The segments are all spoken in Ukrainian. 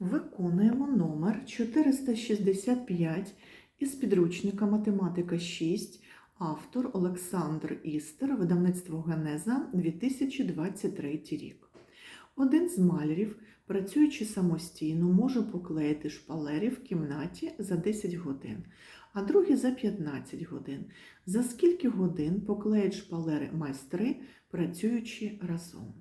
Виконуємо номер 465 із підручника Математика 6, автор Олександр Істер, видавництво Генеза 2023 рік. Один з малярів, працюючи самостійно, може поклеїти шпалери в кімнаті за 10 годин, а другий за 15 годин. За скільки годин поклеять шпалери майстри, працюючи разом?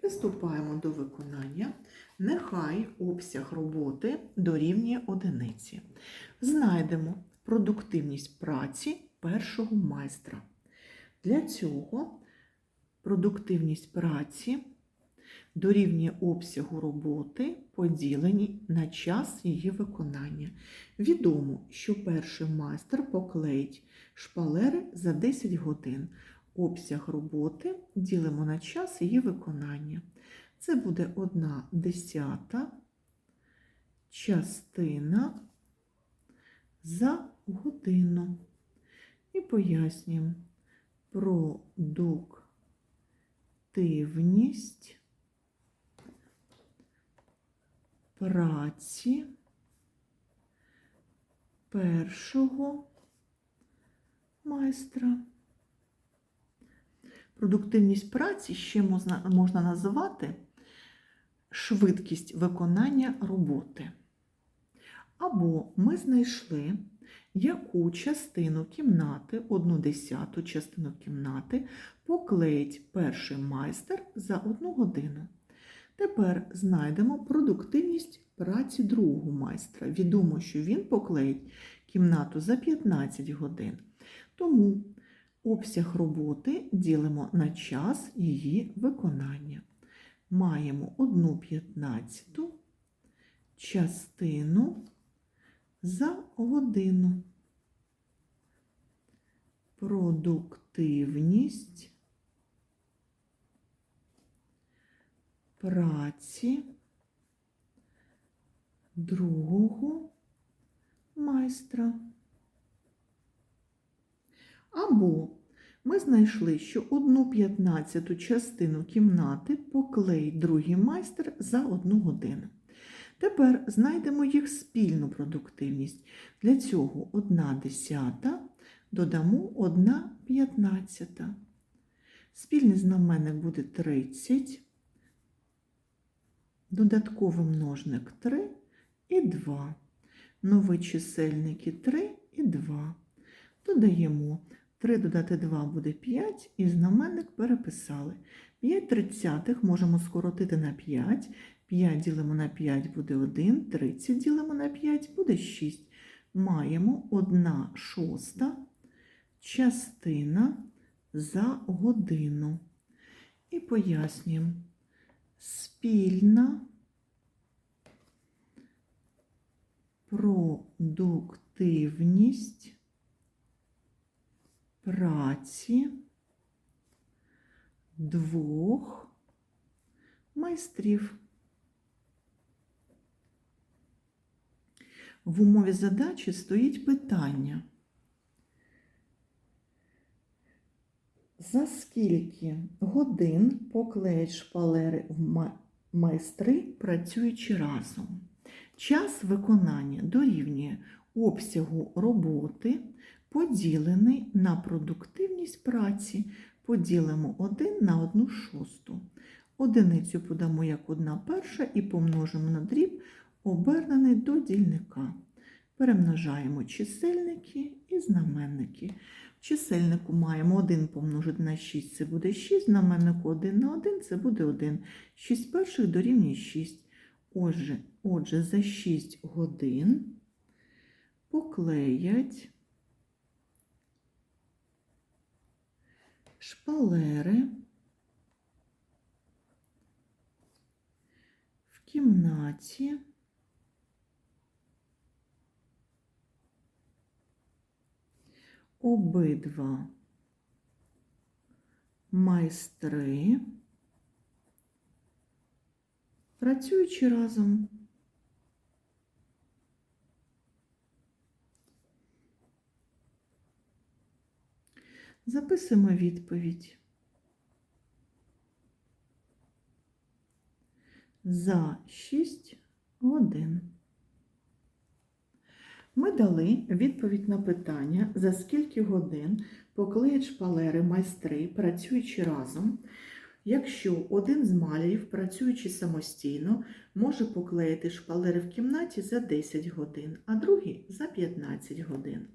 Приступаємо до виконання. Нехай обсяг роботи дорівнює одиниці. Знайдемо продуктивність праці першого майстра. Для цього продуктивність праці дорівнює обсягу роботи, поділені на час її виконання. Відомо, що перший майстер поклеїть шпалери за 10 годин. Обсяг роботи ділимо на час її виконання. Це буде одна десята частина за годину. І пояснюємо продуктивність праці першого майстра. Продуктивність праці ще можна, можна називати швидкість виконання роботи. Або ми знайшли, яку частину кімнати, одну десяту частину кімнати, поклеїть перший майстер за одну годину. Тепер знайдемо продуктивність праці другого майстра. Відомо, що він поклеїть кімнату за 15 годин. Тому обсяг роботи ділимо на час її виконання. Маємо одну п'ятнадцяту частину за годину. Продуктивність праці другого майстра. Або ми знайшли, що одну п'ятнадцяту частину кімнати поклеїть другий майстер за одну годину. Тепер знайдемо їх спільну продуктивність. Для цього одна десята додамо одна п'ятнадцята. Спільний знаменник буде 30, додатковий множник 3 і 2. Нові чисельники 3 і 2. Додаємо 3 додати 2 буде 5, і знаменник переписали. 5 тридцятих можемо скоротити на 5. 5 ділимо на 5 буде 1, 30 ділимо на 5 буде 6. Маємо 1 шоста частина за годину. І пояснюємо. Спільна продуктивність праці двох майстрів. В умові задачі стоїть питання. За скільки годин поклеять шпалери в майстри, працюючи разом? Час виконання дорівнює обсягу роботи, поділений на продуктивність праці. Поділимо 1 на 1 шосту. Одиницю подамо як 1 перша і помножимо на дріб, обернений до дільника. Перемножаємо чисельники і знаменники. В чисельнику маємо 1 помножити на 6, це буде 6, знаменнику 1 на 1 це буде 1. 6 перших дорівнює 6. Отже, отже, за 6 годин поклеять шпалери в кімнаті обидва майстри, працюючи разом. Записуємо відповідь. За 6 годин. Ми дали відповідь на питання, за скільки годин поклеять шпалери майстри, працюючи разом, якщо один з малярів, працюючи самостійно, може поклеїти шпалери в кімнаті за 10 годин, а другий за 15 годин.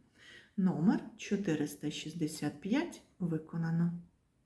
Номер 465 виконано.